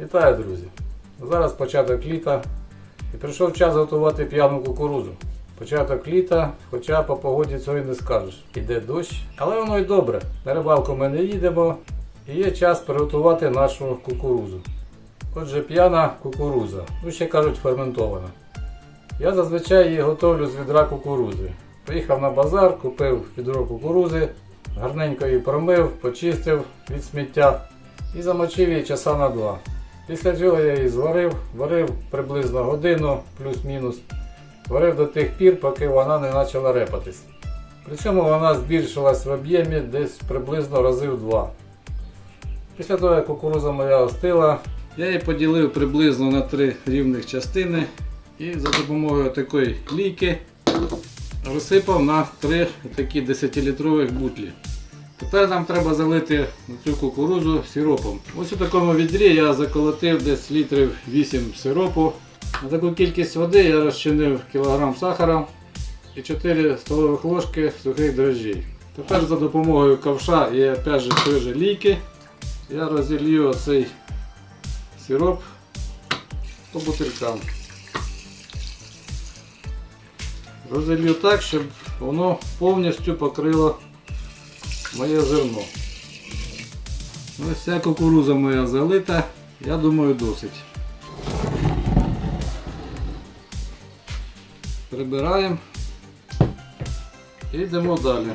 Вітаю, друзі! Зараз початок літа і прийшов час готувати п'яну кукурузу. Початок літа, хоча по погоді цього і не скажеш. Іде дощ, але воно й добре. На рибалку ми не їдемо і є час приготувати нашу кукурузу. Отже, п'яна кукуруза, ну ще кажуть ферментована. Я зазвичай її готовлю з відра кукурузи. Приїхав на базар, купив відро кукурузи, гарненько її промив, почистив від сміття і замочив її часа на два. Після цього я її зварив, варив приблизно годину плюс-мінус. Варив до тих пір, поки вона не почала репатись. При цьому вона збільшилась в об'ємі десь приблизно рази в два. Після того, як кукуруза моя остила, я її поділив приблизно на три рівних частини і за допомогою такої клійки розсипав на три такі 10-літрових бутлі. Тепер нам треба залити цю кукурузу сиропом. Ось у такому відрі я заколотив десь літрів 8 сиропу. На таку кількість води я розчинив кілограм сахара і 4 столових ложки сухих дрожжей. Тепер за допомогою ковша і опять же тої же лійки я розілью оцей сироп по бутилькам. Розілью так, щоб воно повністю покрило моє зерно. Ось вся кукуруза моя залита, я думаю, досить. Прибираємо і йдемо далі.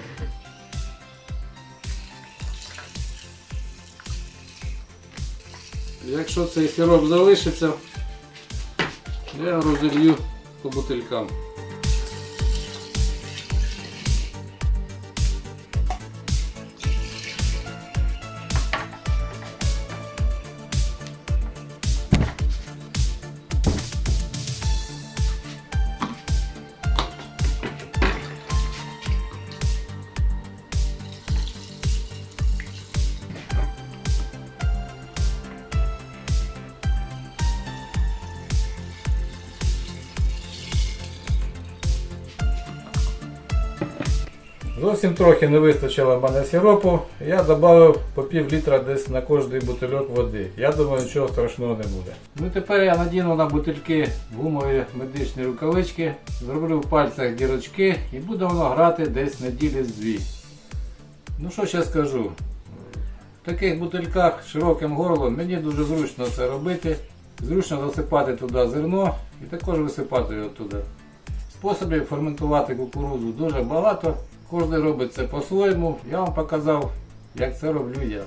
Якщо цей сироп залишиться, я розілью по бутилькам. Зовсім трохи не вистачило в мене сиропу. Я додав по пів літра десь на кожний бутильок води. Я думаю, нічого страшного не буде. Ну тепер я надіну на бутильки гумові медичні рукавички, зроблю в пальцях дірочки і буде воно грати десь неділі з дві. Ну що ще скажу? В таких бутильках широким горлом мені дуже зручно це робити. Зручно засипати туди зерно і також висипати його туди. Способів ферментувати кукурудзу дуже багато. Кожен робить це по-своєму. Я вам показав, як це роблю я.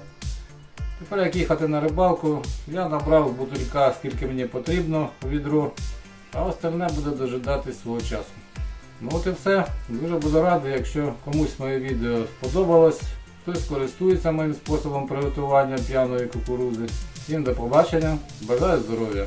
Тепер як їхати на рибалку, я набрав бутилька скільки мені потрібно у відро, а остальне буде дожидатись свого часу. Ну от і все. Дуже буду радий, якщо комусь моє відео сподобалось, хтось користується моїм способом приготування п'яної кукурузи. Всім до побачення, бажаю здоров'я!